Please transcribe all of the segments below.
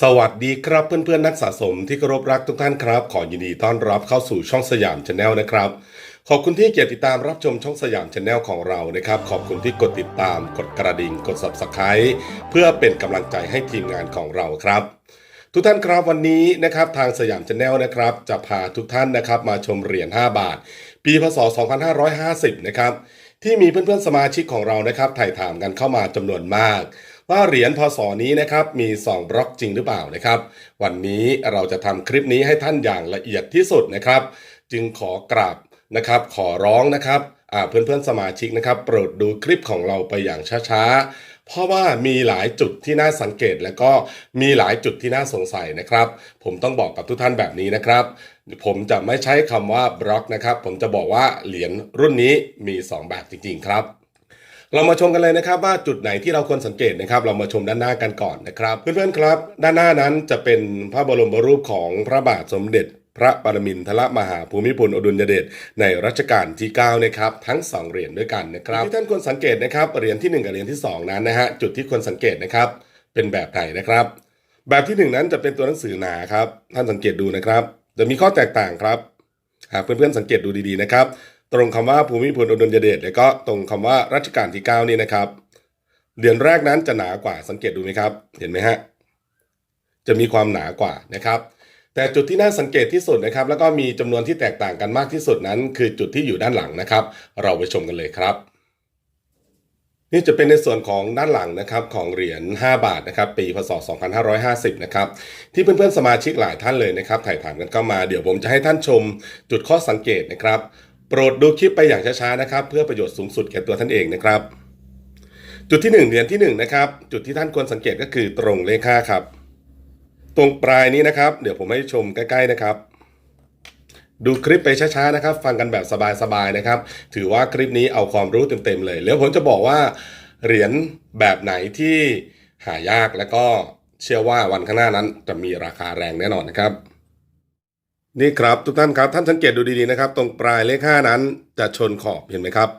สวัสดีครับเพื่อนๆนักสะสมที่เคารพรักทุกท่านครับ ขอยินดีต้อนรับเข้าสู่ช่องสยามชาแนลนะครับ ขอบคุณที่เกียรติดตามรับชมช่องสยามชาแนลของเรานะครับ ขอบคุณที่กดติดตามกดกระดิ่งกด subscribe เพื่อเป็นกำลังใจให้ทีมงานของเราครับ ทุกท่านครับวันนี้นะครับทางสยามชาแนลนะครับ จะพาทุกท่านนะครับมาชมเหรียญ5บาท ปีพศ 2550 นะครับที่มีเพื่อนๆสมาชิกของเรานะครับถ่ายถามกันเข้ามาจำนวนมาก ว่าเหรียญพศนี้นะครับมี 2 บล็อกจริงหรือเปล่านะครับ วันนี้เราจะทำคลิปนี้ให้ท่านอย่างละเอียดที่สุดนะครับ จึงขอกราบนะครับขอร้องนะครับเพื่อนๆสมาชิกนะครับ โปรดดูคลิปของเราไปอย่างช้าๆ เพราะว่ามีหลายจุดที่น่าสังเกตและก็มีหลายจุดที่น่าสงสัยนะครับ ผมต้องบอกกับทุกท่านแบบนี้นะครับ ผมจะไม่ใช้คำว่าบล็อกนะครับ ผมจะบอกว่าเหรียญรุ่นนี้มี 2 แบบจริงๆครับ เรามาชมกันเลยนะครับว่าจุดไหนที่เราควรสังเกตนะครับ เรามาชมด้านหน้ากันก่อนนะครับเพื่อนๆครับ ด้านหน้านั้นจะเป็นพระบรมรูปของพระบาทสมเด็จพระปรมินทรมหาภูมิพลอดุลยเดชในรัชกาลที่9นะครับทั้ง 2 เหรียญด้วยกันนะครับที่ท่านควรสังเกตนะครับเหรียญที่ 1 กับเหรียญที่ 2 นั้นนะฮะจุดที่ควรสังเกตนะครับ เป็นแบบไหนนะครับ แบบที่ 1 นั้นจะเป็นตัวหนังสือหนาครับท่านสังเกตดูนะครับจะมีข้อแตกต่างครับหากเพื่อนๆสังเกตดูดีๆนะครับ ตรงคำว่าภูมิพลอดุลยเดชและก็ตรงคำว่ารัชกาลที่9นี่นะครับเหรียญแรกนั้นจะหนากว่าสังเกตดูไหมครับ เห็นไหมฮะจะมีความหนากว่านะครับ แต่จุดที่น่าสังเกตที่สุดนะครับ แล้วก็มีจำนวนที่แตกต่างกันมากที่สุดนั้น คือจุดที่อยู่ด้านหลังนะครับ เราไปชมกันเลยครับนี่จะเป็นในส่วนของด้านหลังนะครับของเหรียญ 5 บาทนะครับปีพศ 2550 นะครับที่เพื่อนๆสมาชิกหลายท่านเลยนะครับถ่ายถามกันเข้ามาเดี๋ยวผมจะให้ท่านชมจุดข้อสังเกตนะครับ โปรดดูคลิปไปอย่างช้าๆนะครับ เพื่อประโยชน์สูงสุดแก่ตัวท่านเองนะครับ จุดที่ 1 เหรียญที่1นะครับจุดที่ท่านควรสังเกตก็คือตรงเลข5ครับ ตรงปลายนี้นะครับ เดี๋ยวผมให้ชมใกล้ๆนะครับดูคลิปไปช้าๆนะครับ ฟังกันแบบสบายๆนะครับ ถือว่าคลิปนี้เอาความรู้เต็มๆเลย แล้วผมจะบอกว่าเหรียญแบบไหนที่หายากแล้วก็เชื่อว่าวันข้างหน้านั้นจะมีราคาแรงแน่นอนนะครับ นี่ครับทุกท่านครับท่านสังเกตดูดีๆนะครับ ตรงปลายเลข5นั้นจะชนขอบเห็นไหมครับ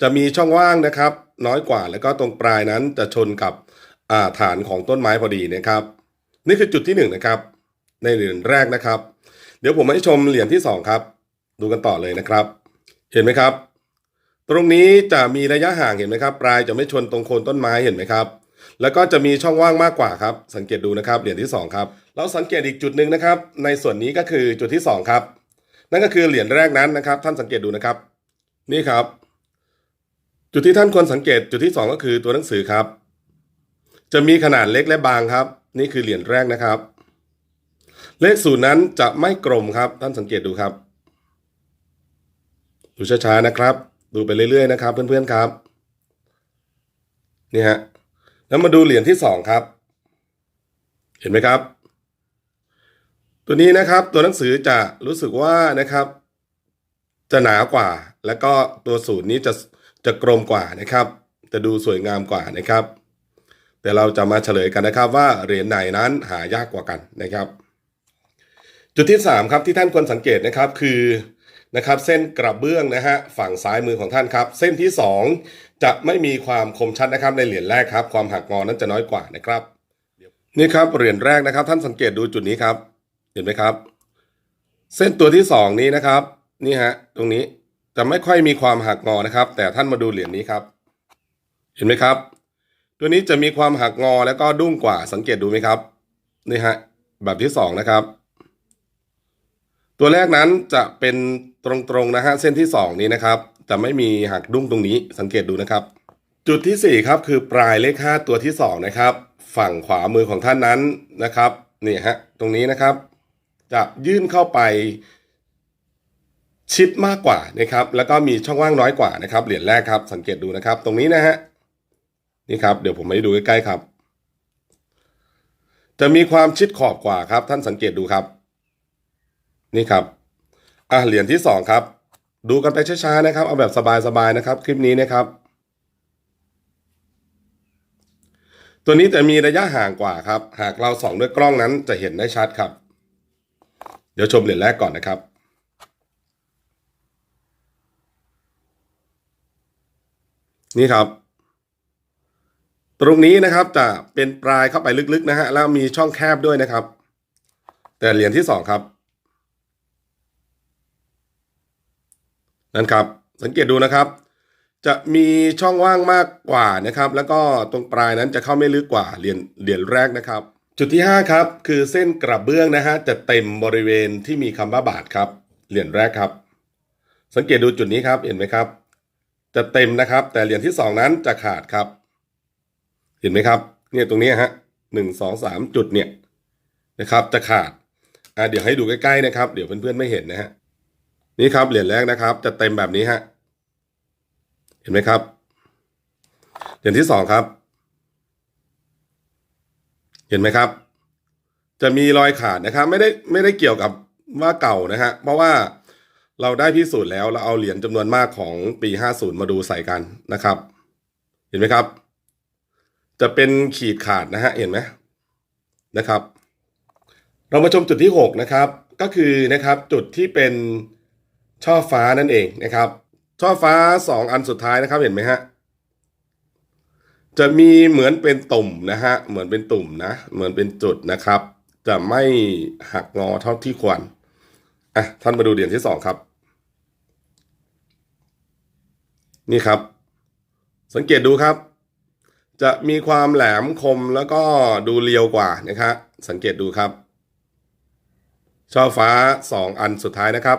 จะมีช่องว่างนะครับ น้อยกว่าแล้วก็ตรงปลายนั้นจะชนกับาฐานของต้นไม้พอดีนะครับ นี่คือจุดที่หนึ่งนะครับ ในเหรียญแรกนะครับ เดี๋ยวผมให้ชมเหรียญที่สองครับ ดูกันต่อเลยนะครับ เห็นไหมครับ ตรงนี้จะมีระยะห่างเห็นไหมครับ ปลายจะไม่ชนตรงโคนต้นไม้เห็นไหมครับ แล้วก็จะมีช่องว่างมากกว่าครับ สังเกตดูนะครับเหรียญที่สองครับ เราสังเกตอีกจุดหนึ่งนะครับ ในส่วนนี้ก็คือจุดที่สองครับ นั่นก็คือเหรียญแรกนั้นนะครับ ท่านสังเกตดูนะครับ นี่ครับ จุดที่ท่านควรสังเกตจุดที่สองก็คือตัวหนังสือครับ จะมีขนาดเล็กและบางครับ นี่คือเหรียญแรกนะครับ เลขศูนย์นั้นจะไม่กลมครับ ท่านสังเกตดูครับดูช้าๆนะครับ ดูไปเรื่อยๆนะครับ เพื่อนๆครับ นี่ฮะ แล้วมาดูเหรียญที่สองครับ เห็นไหมครับ ตัวนี้นะครับตัวหนังสือจะรู้สึกว่านะครับ จะหนากว่า แล้วก็ตัวศูนย์นี้จะจะกลมกว่านะครับ จะดูสวยงามกว่านะครับ แต่เราจะมาเฉลยกันนะครับ ว่าเหรียญไหนนั้นหายากกว่ากันนะครับ จุดที่ 3 ครับที่ท่านควรสังเกตนะครับคือ นะครับเส้นกระเบื้องนะฮะฝั่งซ้ายมือของท่านครับ เส้นที่ 2 จะไม่มีความคมชัดนะครับในเหรียญแรกครับ ความหักงอนั้นจะน้อยกว่านะครับนี่ครับเหรียญแรกนะครับ ท่านสังเกตดูจุดนี้ครับ เห็นไหมครับ เส้นตัวที่สองนี้นะครับนี่ฮะตรงนี้จะไม่ค่อยมีความหักงอนะครับ แต่ท่านมาดูเหรียญนี้ครับ เห็นไหมครับ ตัวนี้จะมีความหักงอแล้วก็ดุ้งกว่าสังเกตดูไหมครับนี่ฮะแบบที่สองนะครับ ตัวแรกนั้นจะเป็นตรงๆนะฮะเส้นที่สองนี้นะครับ จะไม่มีหักดุ้งตรงนี้สังเกตดูนะครับ จุดที่สี่ครับ คือปลายเลขห้าตัวที่สองนะครับ ฝั่งขวามือของท่านนั้นนะครับนี่ฮะตรงนี้นะครับ จะยื่นเข้าไปชิดมากกว่านะครับ แล้วก็มีช่องว่างน้อยกว่านะครับ เหรียญแรกครับ สังเกตดูนะครับ ตรงนี้นะฮะนี่ครับ เดี๋ยวผมให้ดูใกล้ๆครับ จะมีความชิดขอบกว่าครับ ท่านสังเกตดูครับ นี่ครับอะเหรียญที่สองครับ ดูกันไปช้าๆนะครับ เอาแบบสบายๆนะครับ คลิปนี้นะครับ ตัวนี้จะมีระยะห่างกว่าครับ หากเราส่องด้วยกล้องนั้นจะเห็นได้ชัดครับ เดี๋ยวชมเหรียญแรกก่อนนะครับนี่ครับ ตรงนี้นะครับจะเป็นปลายเข้าไปลึกๆนะฮะแล้วมีช่องแคบด้วยนะครับ แต่เหรียญที่สองครับ นั่นครับ สังเกตดูนะครับ จะมีช่องว่างมากกว่านะครับ แล้วก็ตรงปลายนั้นจะเข้าไม่ลึกกว่าเหรียญเหรียญแรกนะครับ จุดที่ 5 ครับ คือเส้นกระเบื้องนะฮะจะเต็มบริเวณที่มีคำว่าบาทครับ เหรียญแรกครับ สังเกตดูจุดนี้ครับเห็นไหมครับ จะเต็มนะครับ แต่เหรียญที่สองนั้นจะขาดครับ เห็นไหมครับ เนี่ยตรงนี้ฮะหนึ่งสองสามจุดเนี่ยนะครับ จะขาดอะเดี๋ยวให้ดูใกล้ๆนะครับ เดี๋ยวเพื่อนๆไม่เห็นนะฮะ นี่ครับเหรียญแรกนะครับ จะเต็มแบบนี้ฮะเห็นไหมครับเหรียญที่สองครับ เห็นไหมครับ จะมีรอยขาดนะครับ ไม่ได้ไม่ได้เกี่ยวกับว่าเก่านะฮะเพราะว่าเราได้พิสูจน์แล้วเราเอาเหรียญจำนวนมากของปี 50 มาดูใส่กันนะครับ เห็นไหมครับ จะเป็นขีดขาดนะฮะเห็นไหมนะครับ เรามาชมจุดที่ 6 นะครับ ก็คือนะครับจุดที่เป็น ช่อฟ้านั่นเองนะครับ ช่อฟ้า 2 อันสุดท้ายนะครับเห็นไหมฮะจะมีเหมือนเป็นตุ่มนะฮะเหมือนเป็นตุ่มนะ เหมือนเป็นจุดนะครับ จะไม่หักงอเท่าที่ควรอะท่านมาดูเหรียญที่สองครับ นี่ครับ สังเกตดูครับ จะมีความแหลมคมแล้วก็ดูเรียวกว่านะครับสังเกตดูครับ ช่อฟ้าสองอันสุดท้ายนะครับ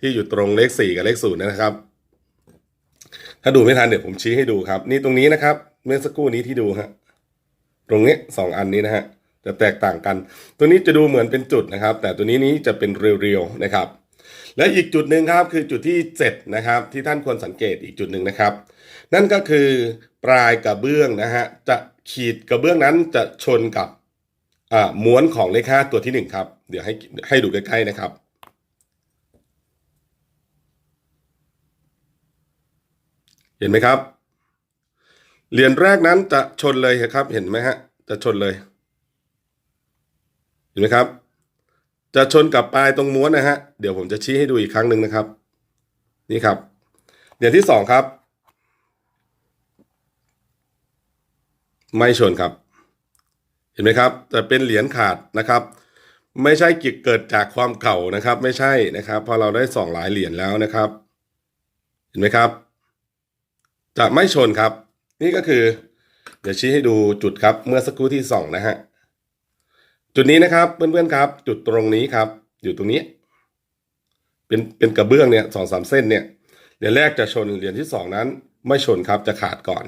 ที่อยู่ตรงเลขสี่กับเลขศูนย์นะครับ ถ้าดูไม่ทันเดี๋ยวผมชี้ให้ดูครับ นี่ตรงนี้นะครับ เมื่อสักครู่นี้ที่ดูฮะตรงนี้สองอันนี้นะฮะจะแตกต่างกัน ตัวนี้จะดูเหมือนเป็นจุดนะครับ แต่ตัวนี้นี้จะเป็นเรียวๆนะครับ และอีกจุดหนึ่งครับคือจุดที่ 7 นะครับ ที่ท่านควรสังเกตอีกจุดหนึ่งนะครับ นั่นก็คือปลายกระเบื้องนะฮะจะขีดกระเบื้องนั้นจะชนกับม้วนของเลขห้าตัวที่หนึ่งครับ เดี๋ยวให้ให้ดูใกล้ๆนะครับ เห็นไหมครับ เหรียญแรกนั้นจะชนเลยครับ เห็นไหมฮะ จะชนเลย เห็นไหมครับ จะชนกับปลายตรงม้วนนะฮะ เดี๋ยวผมจะชี้ให้ดูอีกครั้งหนึ่งนะครับ นี่ครับ เหรียญที่สองครับ ไม่ชนครับ เห็นไหมครับจะเป็นเหรียญขาดนะครับไม่ใช่กิจเกิดจากความเก่านะครับ ไม่ใช่นะครับพราะเราได้สองหลายเหรียญแล้วนะครับ เห็นไหมครับ จะไม่ชนครับ นี่ก็คือ เดี๋ยวชี้ให้ดูจุดครับ เมื่อสักครู่ที่สองนะฮะ จุดนี้นะครับเพื่อนๆครับ จุดตรงนี้ครับ อยู่ตรงนี้ เป็นเป็นกระเบื้องเนี่ยสองสามเส้นเนี่ยเหรียญแรกจะชนเหรียญที่สองนั้น ไม่ชนครับจะขาดก่อน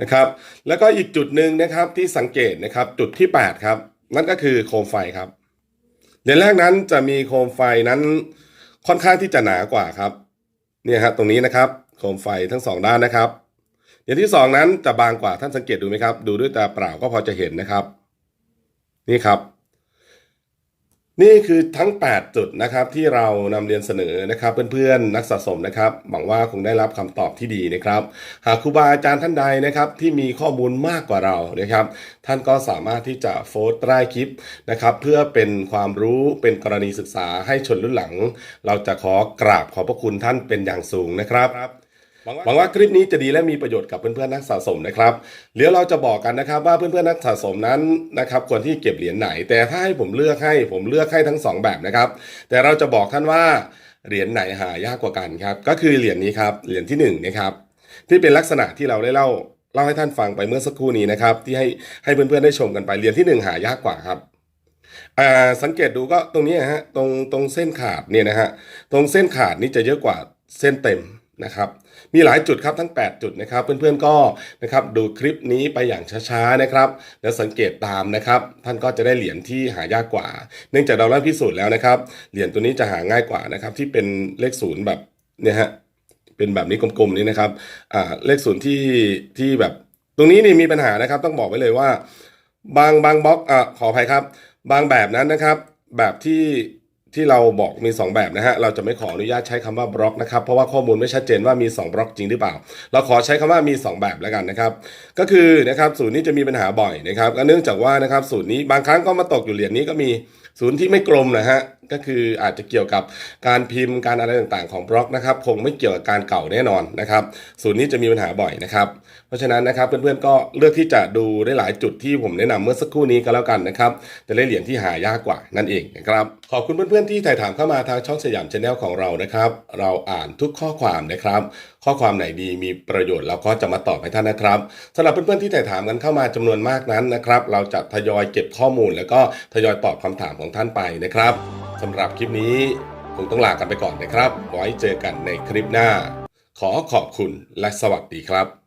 นะครับ แล้วก็อีกจุดหนึ่งนะครับที่สังเกตนะครับ จุดที่แปดครับนั่นก็คือโคมไฟครับเหรียญแรกนั้นจะมีโคมไฟนั้นค่อนข้างที่จะหนากว่าครับ เนี่ยฮะตรงนี้นะครับ โคมไฟทั้งสองด้านนะครับเหรียญที่สองนั้นจะบางกว่าท่านสังเกตดูไหมครับ ดูด้วยตาเปล่าก็พอจะเห็นนะครับ นี่ครับ นี่คือทั้ง 8 จุดนะครับ ที่เรานำเรียนเสนอนะครับ เพื่อนๆนักสะสมนะครับหวังว่าคงได้รับคำตอบที่ดีนะครับ หากครูบาอาจารย์ท่านใดนะครับ ที่มีข้อมูลมากกว่าเรานะครับ ท่านก็สามารถที่จะโพสต์ใต้คลิปนะครับ เพื่อเป็นความรู้เป็นกรณีศึกษาให้ชนรุ่นหลัง เราจะขอกราบขอบพระคุณท่านเป็นอย่างสูงนะครับ หวังว่าคลิปนี้จะดีและมีประโยชน์กับเพื่อนๆนักสะสมนะครับเดี๋ยวเราจะบอกกันนะครับว่าเพื่อนๆนักสะสมนั้นนะครับควรที่เก็บเหรียญไหน แต่ถ้าให้ผมเลือกให้ผมเลือกให้ทั้งสองแบบนะครับ แต่เราจะบอกท่านว่าเหรียญไหนหายากกว่ากันครับก็คือเหรียญนี้ครับเหรียญที่หนึ่งนะครับที่เป็นลักษณะที่เราได้เล่าเล่าให้ท่านฟังไปเมื่อสักครู่นี้นะครับที่ให้ให้เพื่อนๆได้ชมกันไปเหรียญที่หนึ่งหายากกว่าครับสังเกตดูก็ตรงนี้ฮะตรงตรงเส้นขาดเนี่ยนะฮะตรงเส้นขาดนี่จะเยอะกว่าเส้นเต็ม นะครับมีหลายจุดครับทั้ง 8 จุดนะครับ เพื่อนๆก็นะครับดูคลิปนี้ไปอย่างช้าๆนะครับ แล้วสังเกตตามนะครับ ท่านก็จะได้เหรียญที่หายากกว่า เนื่องจากเราได้พิสูจน์แล้วนะครับเหรียญตัวนี้จะหาง่ายกว่านะครับที่เป็นเลขศูนย์แบบเนี่ยฮะเป็นแบบนี้กลมๆนี้นะครับอ่าเลขศูนย์ที่ที่แบบตรงนี้นี่มีปัญหานะครับ ต้องบอกไว้เลยว่า บางบางบล็อกอ่าขออภัยครับ บางแบบนั้นนะครับ แบบที่ ที่เราบอกมี 2 แบบนะฮะ เราจะไม่ขออนุญาตใช้คำว่าบล็อกนะครับ เพราะว่าข้อมูลไม่ชัดเจนว่ามี 2 บล็อกจริงหรือเปล่า เราขอใช้คำว่ามี 2 แบบแล้วกันนะครับ ก็คือนะครับศูนย์นี้จะมีปัญหาบ่อยนะครับก็เนื่องจากว่านะครับศูนย์นี้บางครั้งก็มาตกอยู่เหรียญนี้ก็มีศูนย์ที่ไม่กลมนะฮะก็คืออาจจะเกี่ยวกับการพิมพ์การอะไรต่างๆของบล็อกนะครับ คงไม่เกี่ยวกับการเก่าแน่นอนนะครับศูนย์นี้จะมีปัญหาบ่อยนะครับ เพราะฉะนั้นนะครับเพื่อนๆก็เลือกที่จะดูได้หลายจุดที่ผมแนะนำเมื่อสักครู่นี้ก็แล้วกันนะครับจะได้เหรียญที่หายากกว่านั่นเองนะครับขอบคุณเพื่อนๆที่ถ่ายถามเข้ามาทางช่องสยามชาแนลของเรานะครับ เราอ่านทุกข้อความนะครับ ข้อความไหนดีมีประโยชน์เราก็จะมาตอบให้ท่านนะครับสำหรับเพื่อนๆที่ถ่ายถามกันเข้ามาจำนวนมากนั้นนะครับ เราจะทยอยเก็บข้อมูล แล้วก็ทยอยตอบคำถามของท่านไปนะครับสำหรับคลิปนี้คงต้องลากันไปก่อนนะครับ ไว้เจอกันในคลิปหน้า ขอขอบคุณและสวัสดีครับ